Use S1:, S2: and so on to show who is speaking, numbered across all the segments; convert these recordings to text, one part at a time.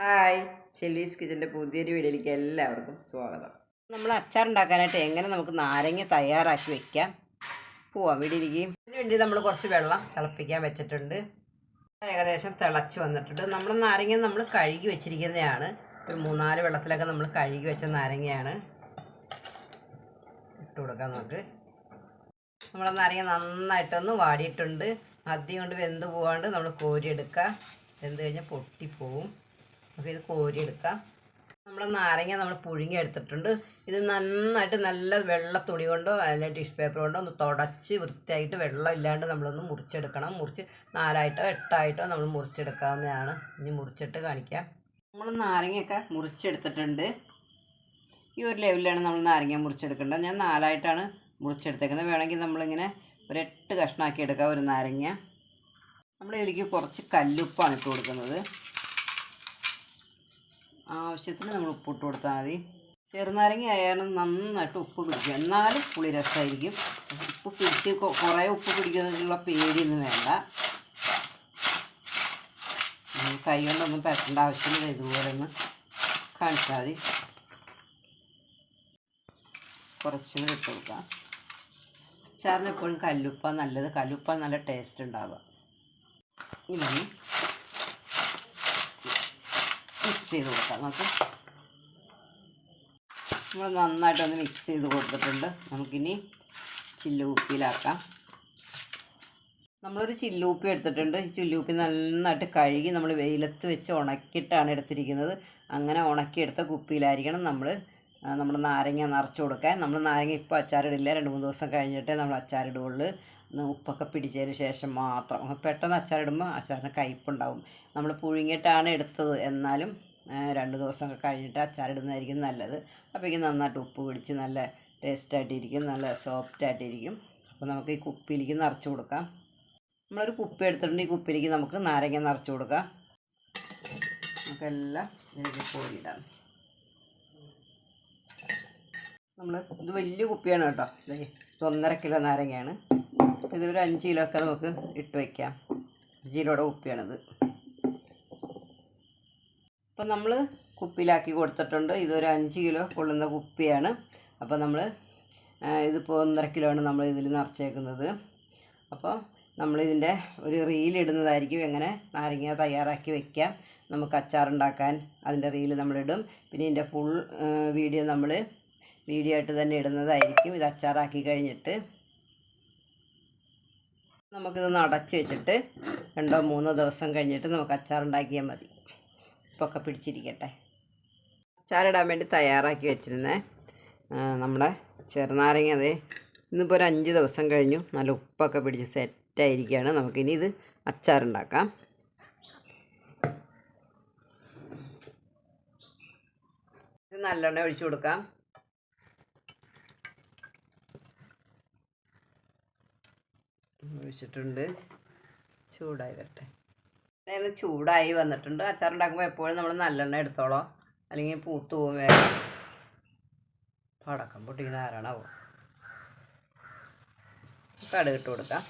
S1: Hi ഷെൽവീസ് കിച്ചന്റെ പുതിയൊരു വീഡിയോയിലേക്ക് എല്ലാവർക്കും സ്വാഗതം. നമ്മൾ അച്ചാർ ഉണ്ടാക്കാനായിട്ട് എങ്ങനെ നമുക്ക് നാരങ്ങ തയ്യാറാക്കി വെക്കാം? പോവാം വീടിരിക്കുകയും അതിന് വേണ്ടി നമ്മൾ കുറച്ച് വെള്ളം തിളപ്പിക്കാൻ വെച്ചിട്ടുണ്ട്. ഏകദേശം തിളച്ച് വന്നിട്ടുണ്ട്. നമ്മൾ നാരങ്ങ നമ്മൾ കഴുകി വെച്ചിരിക്കുന്നതാണ്. ഒരു മൂന്നാൽ വെള്ളത്തിലൊക്കെ നമ്മൾ കഴുകി വെച്ച നാരങ്ങയാണ്. ഇട്ട് കൊടുക്കാം നമുക്ക്. നമ്മുടെ നാരങ്ങ നന്നായിട്ടൊന്ന് വാടിയിട്ടുണ്ട്. അധികം കൊണ്ട് വെന്ത് പോകാണ്ട് നമ്മൾ കോരിയെടുക്കുക വെന്ത് കഴിഞ്ഞാൽ പൊട്ടിപ്പോവും. നമുക്ക് ഇത് കോരിയെടുക്കാം. നമ്മൾ നാരങ്ങ നമ്മൾ പുഴുങ്ങി എടുത്തിട്ടുണ്ട് ഇത് നന്നായിട്ട് നല്ല വെള്ള തുണി കൊണ്ടോ അല്ലെങ്കിൽ ടിഷ്യൂ പേപ്പർ കൊണ്ടോ ഒന്ന് തുടച്ച് വൃത്തിയായിട്ട് വെള്ളം ഇല്ലാണ്ട് നമ്മളൊന്ന് മുറിച്ചെടുക്കണം. മുറിച്ച് നാലായിട്ടോ എട്ടായിട്ടോ നമ്മൾ മുറിച്ചെടുക്കാവുന്നതാണ്. ഇനി മുറിച്ചിട്ട് കാണിക്കാം. നമ്മൾ നാരങ്ങയൊക്കെ മുറിച്ചെടുത്തിട്ടുണ്ട്. ഈ ഒരു ലെവലിലാണ് നമ്മൾ നാരങ്ങ മുറിച്ചെടുക്കേണ്ടത്. ഞാൻ നാലായിട്ടാണ് മുറിച്ചെടുത്തേക്കുന്നത്. വേണമെങ്കിൽ നമ്മളിങ്ങനെ ഒരു എട്ട് കഷ്ണമാക്കി എടുക്കാം ഒരു നാരങ്ങ. നമ്മൾ ഇതിലേക്ക് കുറച്ച് കല്ലുപ്പാണ് ഇട്ട് കൊടുക്കുന്നത്. ആവശ്യത്തിന് നമ്മൾ ഉപ്പിട്ട് കൊടുത്താൽ മതി. ചെറുനാരങ്ങ ആയാലും നന്നായിട്ട് ഉപ്പ് പിടിക്കും എന്നാലും പുളി രസമായിരിക്കും. ഉപ്പ് പിടിച്ച് കുറേ ഉപ്പ് പിടിക്കുന്നതിനുള്ള പേടിയൊന്നും വേണ്ട. കൈ കൊണ്ടൊന്നും പരത്തേണ്ട ആവശ്യമില്ല. ഇതുപോലെ ഒന്ന് കാണിച്ചാൽ മതി. കുറച്ചുകൂടി ഇട്ട് കൊടുക്കാം. അച്ചാറിന് എപ്പോഴും കല്ലുപ്പ നല്ലത്. കല്ലുപ്പ നല്ല ടേസ്റ്റ് ഉണ്ടാവുക. ഇനി മിക്സ് ചെയ്ത് കൊടുക്കാം നമുക്ക് നമ്മൾ നന്നായിട്ടൊന്ന് മിക്സ് ചെയ്ത് കൊടുത്തിട്ടുണ്ട്. നമുക്കിനി ചില്ലുകുപ്പിയിലാക്കാം നമ്മളൊരു ചില്ലുപ്പി എടുത്തിട്ടുണ്ട്. ഈ ചില്ലുപ്പി നന്നായിട്ട് കഴുകി നമ്മൾ വെയിലത്ത് വെച്ച് ഉണക്കിയിട്ടാണ് എടുത്തിരിക്കുന്നത്. അങ്ങനെ ഉണക്കിയെടുത്ത കുപ്പിയിലായിരിക്കണം നമ്മൾ നമ്മൾ നാരങ്ങ നിറച്ച് കൊടുക്കാൻ. നമ്മൾ നാരങ്ങ ഇപ്പോൾ അച്ചാറിടില്ല. രണ്ട് മൂന്ന് ദിവസം കഴിഞ്ഞിട്ടേ നമ്മൾ അച്ചാറിടുള്ളൂ. ഉപ്പൊക്കെ പിടിച്ചതിന് ശേഷം മാത്രം. പെട്ടെന്ന് അച്ചാറിടുമ്പോൾ അച്ചാറിന് കയ്പുണ്ടാവും. നമ്മൾ പുഴുങ്ങിയിട്ടാണ് എടുത്തത്. എന്നാലും രണ്ട് ദിവസമൊക്കെ കഴിഞ്ഞിട്ട് അച്ചാറിടുന്നതായിരിക്കും നല്ലത്. അപ്പോഴേക്കും നന്നായിട്ട് ഉപ്പ് പിടിച്ച് നല്ല ടേസ്റ്റായിട്ടിരിക്കും നല്ല സോഫ്റ്റായിട്ടിരിക്കും അപ്പോൾ നമുക്ക് ഈ കുപ്പിയിലേക്ക് നിറച്ച് കൊടുക്കാം. നമ്മളൊരു കുപ്പി എടുത്തിട്ടുണ്ട്. ഈ കുപ്പിയിലേക്ക് നമുക്ക് നാരങ്ങ നിറച്ച് കൊടുക്കാം. നമുക്കെല്ലാം ഇതിലേക്ക് കോരിയിടാം നമ്മൾ ഇത് വലിയ കുപ്പിയാണ് കേട്ടോ. ഇത് ഒന്നര കിലോ നാരങ്ങയാണ്. ഇതൊരു അഞ്ച് കിലോ ഒക്കെ നമുക്ക് ഇട്ട് വയ്ക്കാം അഞ്ച് കിലോയുടെ കുപ്പിയാണിത്. അപ്പം നമ്മൾ കുപ്പിയിലാക്കി കൊടുത്തിട്ടുണ്ട്. ഇതൊരു അഞ്ച് കിലോ കൊള്ളുന്ന കുപ്പിയാണ്. അപ്പോൾ നമ്മൾ ഇതിപ്പോൾ ഒന്നര കിലോ ആണ് നമ്മൾ ഇതിൽ നിറച്ചേക്കുന്നത്. അപ്പോൾ നമ്മളിതിന്റെ ഒരു റീൽ ഇടുന്നതായിരിക്കും. എങ്ങനെ നാരങ്ങ തയ്യാറാക്കി വെക്കാം നമുക്ക് അച്ചാറുണ്ടാക്കാൻ അതിന്റെ റീൽ നമ്മളിടും. പിന്നെ ഇതിന്റെ ഫുൾ വീഡിയോ നമ്മൾ വീഡിയോ ആയിട്ട് തന്നെ ഇടുന്നതായിരിക്കും. ഇത് അച്ചാറാക്കി കഴിഞ്ഞിട്ട് നമുക്കിതൊന്ന് അടച്ച് വെച്ചിട്ട് രണ്ടോ മൂന്നോ ദിവസം കഴിഞ്ഞിട്ട് നമുക്ക് അച്ചാറുണ്ടാക്കിയാൽ മതി. ഉപ്പൊക്കെ പിടിച്ചിരിക്കട്ടെ. അച്ചാറിടാൻ വേണ്ടി തയ്യാറാക്കി വെച്ചിരുന്നേ. നമ്മുടെ ചെറുനാരങ്ങ അതെ ഇന്നിപ്പോൾ ഒരു അഞ്ച് ദിവസം കഴിഞ്ഞു. നല്ല ഉപ്പൊക്കെ പിടിച്ച് സെറ്റായിരിക്കുകയാണ് നമുക്കിനി ഇത് അച്ചാറുണ്ടാക്കാം. ഇത് നല്ലെണ്ണ ഒഴിച്ചു കൊടുക്കാം. ഒഴിച്ചിട്ടുണ്ട്. ചൂടായി വരട്ടെ. ഇത് ചൂടായി വന്നിട്ടുണ്ട്. അച്ചാറുണ്ടാക്കുമ്പോൾ എപ്പോഴും നമ്മൾ നല്ലെണ്ണ എടുത്തോളോ. അല്ലെങ്കിൽ പൂത്തു പോകും വേഗം. പടക്കം പൊട്ടിക്കുന്ന ആരാണാവോ കടുക് ഇട്ട് കൊടുക്കാം.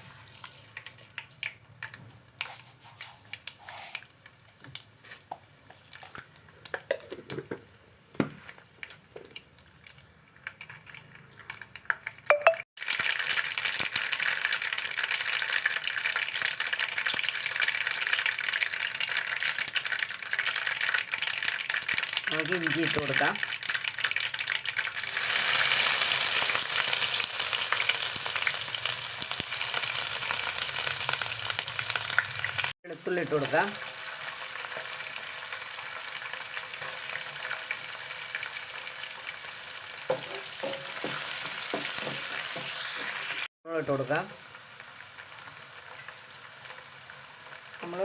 S1: നമുക്ക് ഇഞ്ചി ഇട്ട് കൊടുക്കാം. വെളുത്തുള്ളി ഇട്ട് കൊടുക്കാം. ഇട്ട് കൊടുക്കാം. നമ്മൾ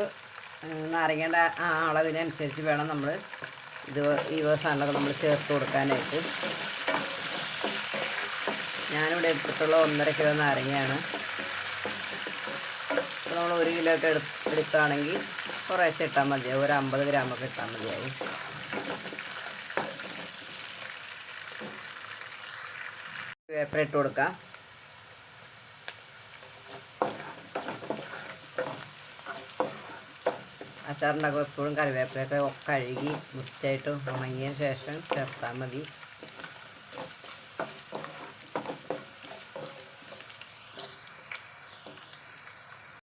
S1: നാരങ്ങേണ്ട ആ അളവിനനുസരിച്ച് വേണം നമ്മൾ ഇത് ഈ സാധനങ്ങളൊക്കെ നമ്മൾ ചേർത്ത് കൊടുക്കാനായിട്ട്. ഞാനിവിടെ എടുത്തിട്ടുള്ള ഒന്നര കിലോ നാരങ്ങയാണ്. അപ്പോൾ നമ്മൾ ഒരു കിലോ ഒക്കെ എടുത്ത് എടുക്കുകയാണെങ്കിൽ കുറേശ്ശെ ഇട്ടാൽ മതിയാവും. ഒരു അമ്പത് ഗ്രാമൊക്കെ ഇട്ടാൽ മതിയാവും. വേപ്പർ ഇട്ട് കൊടുക്കാം. അച്ചാറുണ്ടാക്കുമ്പോൾ എപ്പോഴും കറിവേപ്പിലൊക്കെ കഴുകി വൃത്തിയായിട്ട് ഉണങ്ങിയ ശേഷം ചേർത്താൽ മതി.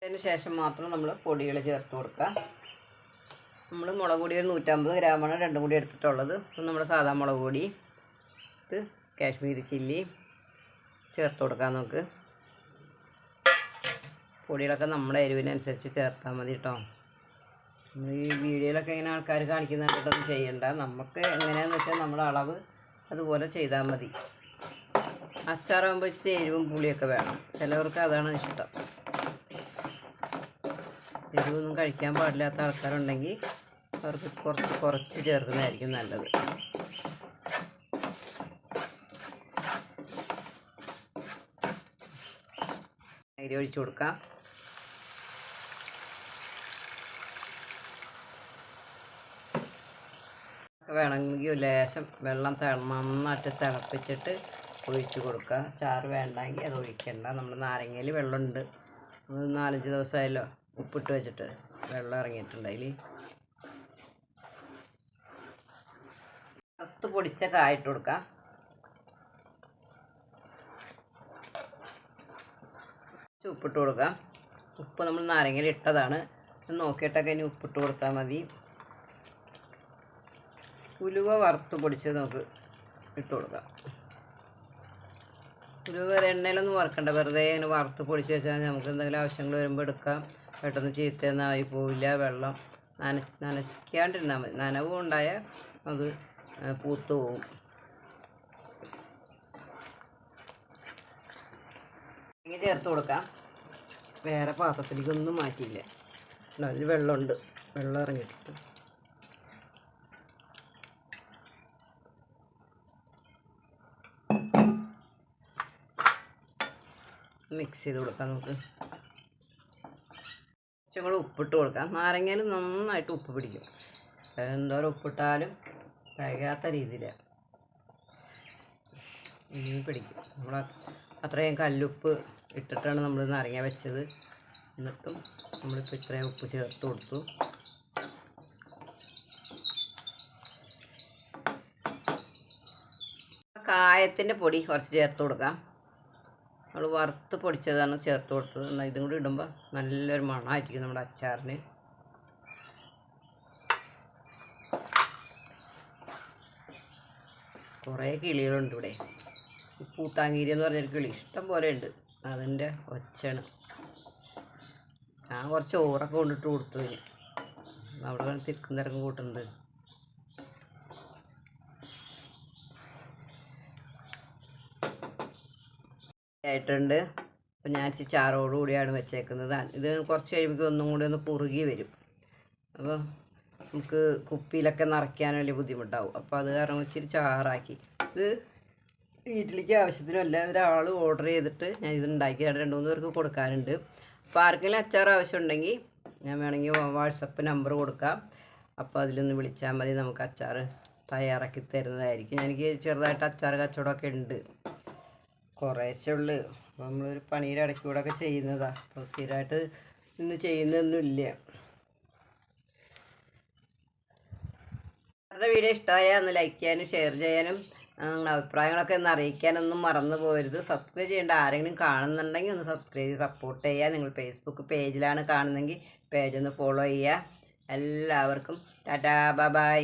S1: അതിന് ശേഷം മാത്രം നമ്മൾ പൊടികൾ ചേർത്ത് കൊടുക്കുക. നമ്മൾ മുളക് പൊടി ഒരു നൂറ്റമ്പത് ഗ്രാമാണ് രണ്ടും കൂടി എടുത്തിട്ടുള്ളത്. നമ്മുടെ സാധാ മുളക് പൊടി ഇത് കാശ്മീരി ചില്ലി ചേർത്ത് കൊടുക്കാം നമുക്ക്. പൊടികളൊക്കെ നമ്മുടെ എരിവിനനുസരിച്ച് ചേർത്താൽ മതി കേട്ടോ. നമ്മൾ ഈ വീഡിയോയിലൊക്കെ ഇങ്ങനെ ആൾക്കാർ കാണിക്കുന്നുണ്ടൊന്നും ചെയ്യണ്ട. നമുക്ക് എങ്ങനെയാണെന്ന് വെച്ചാൽ നമ്മുടെ അളവ് അതുപോലെ ചെയ്താൽ മതി. അച്ചാറാകുമ്പോൾ ഇച്ചിരി എരിവും പുളിയൊക്കെ വേണം. ചിലവർക്ക് അതാണ് ഇഷ്ടം. എരിവൊന്നും കഴിക്കാൻ പാടില്ലാത്ത ആൾക്കാരുണ്ടെങ്കിൽ അവർക്ക് കുറച്ച് കുറച്ച് ചേർക്കുന്നതായിരിക്കും നല്ലത്. അരി ഒഴിച്ചു കൊടുക്കാം. വേണമെങ്കിൽ ലേശം വെള്ളം തിള നന്നായിട്ട് തിളപ്പിച്ചിട്ട് ഒഴിച്ച് കൊടുക്കുക. ചാറ് വേണ്ടെങ്കിൽ അത് ഒഴിക്കണ്ട. നമ്മൾ നാരങ്ങയിൽ വെള്ളമുണ്ട്. നാലഞ്ച് ദിവസമായല്ലോ ഉപ്പിട്ട് വെച്ചിട്ട് വെള്ളം ഇറങ്ങിയിട്ടുണ്ട് അതിൽ പത്ത് പൊടിച്ച കായിട്ട് കൊടുക്കാം ഉപ്പിട്ട് കൊടുക്കാം ഉപ്പ് നമ്മൾ നാരങ്ങയിൽ ഇട്ടതാണ്. നോക്കിയിട്ടൊക്കെ ഇനി ഉപ്പിട്ട് കൊടുത്താൽ മതി. ഉലുവ വറുത്ത് പൊടിച്ചത് നമുക്ക് ഇട്ട് കൊടുക്കാം. ഉലുവ എണ്ണയിലൊന്നും വറുക്കണ്ട. വെറുതെ ഇങ്ങനെ വറുത്ത് പൊടിച്ച് വെച്ചാൽ നമുക്ക് എന്തെങ്കിലും ആവശ്യങ്ങൾ വരുമ്പോൾ എടുക്കാം. പെട്ടെന്ന് ചീത്തയൊന്നായി പോവില്ല. വെള്ളം നന നനയ്ക്കാണ്ടിരുന്നാൽ മതി. നനവും ഉണ്ടായാൽ അത് പൂത്തു പോവും. ഇങ്ങനെ ചേർത്ത് കൊടുക്കാം. വേറെ പാത്രത്തിലേക്കൊന്നും മാറ്റിയില്ല. അതിൽ വെള്ളമുണ്ട്. വെള്ളം ഇറങ്ങിയിട്ടുണ്ട്. മിക്സ് ചെയ്ത് കൊടുക്കാം നമുക്ക്. കുറച്ചും കൂടെ ഉപ്പിട്ട് കൊടുക്കാം. നാരങ്ങയിൽ നന്നായിട്ട് ഉപ്പ് പിടിക്കും. എന്തോരം ഉപ്പിട്ടാലും തികയാത്ത രീതിയിലാണ് ഇനിയും പിടിക്കും. നമ്മൾ അത്രയും കല്ലുപ്പ് ഇട്ടിട്ടാണ് നമ്മൾ നാരങ്ങ വെച്ചത്. എന്നിട്ടും നമ്മളിപ്പോൾ ഇത്രയും ഉപ്പ് ചേർത്ത് കൊടുത്തു. കായത്തിന്റെ പൊടി കുറച്ച് ചേർത്ത് കൊടുക്കാം. നമ്മൾ വറുത്ത് പൊടിച്ചതാണ് ചേർത്ത് കൊടുത്തത്. എന്നാൽ ഇതും കൂടി ഇടുമ്പോൾ നല്ലൊരു മണമായിരിക്കും നമ്മുടെ അച്ചാറിന്. കുറേ കിളികളുണ്ട് ഇവിടെ. പൂത്താങ്കീരി എന്ന് പറഞ്ഞൊരു കിളി ഇഷ്ടം പോലെ ഉണ്ട്. അതിന്റെ ഒച്ചയാണ്. ഞാൻ കുറച്ച് ഓറൊക്കെ കൊണ്ടിട്ട് കൊടുത്തു. അവിടെ തിക്കും തിരക്കും ആയിട്ടുണ്ട്. അപ്പോൾ ഞാൻ ചാറോട് കൂടിയാണ് വെച്ചേക്കുന്നത്. ഇത് കുറച്ച് കഴിയുമ്പോൾ ഒന്നും കൂടി ഒന്ന് കുറുകി വരും. അപ്പോൾ നമുക്ക് കുപ്പിയിലൊക്കെ നിറയ്ക്കാൻ വലിയ ബുദ്ധിമുട്ടാവും. അപ്പോൾ അത് കാരണം ഇച്ചിരി ചാറാക്കി. ഇത് വീട്ടിലേക്ക് ആവശ്യത്തിനല്ല. ഒരാൾ ഓർഡർ ചെയ്തിട്ട് ഞാൻ ഇത് ഉണ്ടാക്കി രണ്ട് മൂന്ന് പേർക്ക് കൊടുക്കാനുണ്ട്. അപ്പോൾ ആർക്കെങ്കിലും അച്ചാർ ആവശ്യമുണ്ടെങ്കിൽ ഞാൻ വേണമെങ്കിൽ വാട്സപ്പ് നമ്പർ കൊടുക്കാം. അപ്പോൾ അതിലൊന്ന് വിളിച്ചാൽ മതി. നമുക്ക് അച്ചാർ തയ്യാറാക്കി തരുന്നതായിരിക്കും. എനിക്ക് ചെറുതായിട്ട് അച്ചാർ കച്ചവടമൊക്കെ ഉണ്ട്. കുറേശ്ശേ ഉള്ളു. നമ്മളൊരു പണിയുടെ ഇടയ്ക്ക് കൂടെ ഒക്കെ ചെയ്യുന്നതാ. അപ്പോൾ സ്ഥിരമായിട്ട് ഇന്ന് ചെയ്യുന്നൊന്നുമില്ല അവരുടെ വീഡിയോ ഇഷ്ടമായാൽ ഒന്ന് ലൈക്ക് ചെയ്യാനും ഷെയർ ചെയ്യാനും നിങ്ങളുടെ അഭിപ്രായങ്ങളൊക്കെ ഒന്ന് അറിയിക്കാനൊന്നും മറന്നു പോകരുത് സബ്സ്ക്രൈബ് ചെയ്യേണ്ട ആരെങ്കിലും കാണുന്നുണ്ടെങ്കിൽ ഒന്ന് സബ്സ്ക്രൈബ് ചെയ്ത് സപ്പോർട്ട് ചെയ്യുക. നിങ്ങൾ ഫേസ്ബുക്ക് പേജിലാണ് കാണുന്നതെങ്കിൽ പേജ് ഒന്ന് ഫോളോ ചെയ്യുക. എല്ലാവർക്കും ടാറ്റാ ബൈ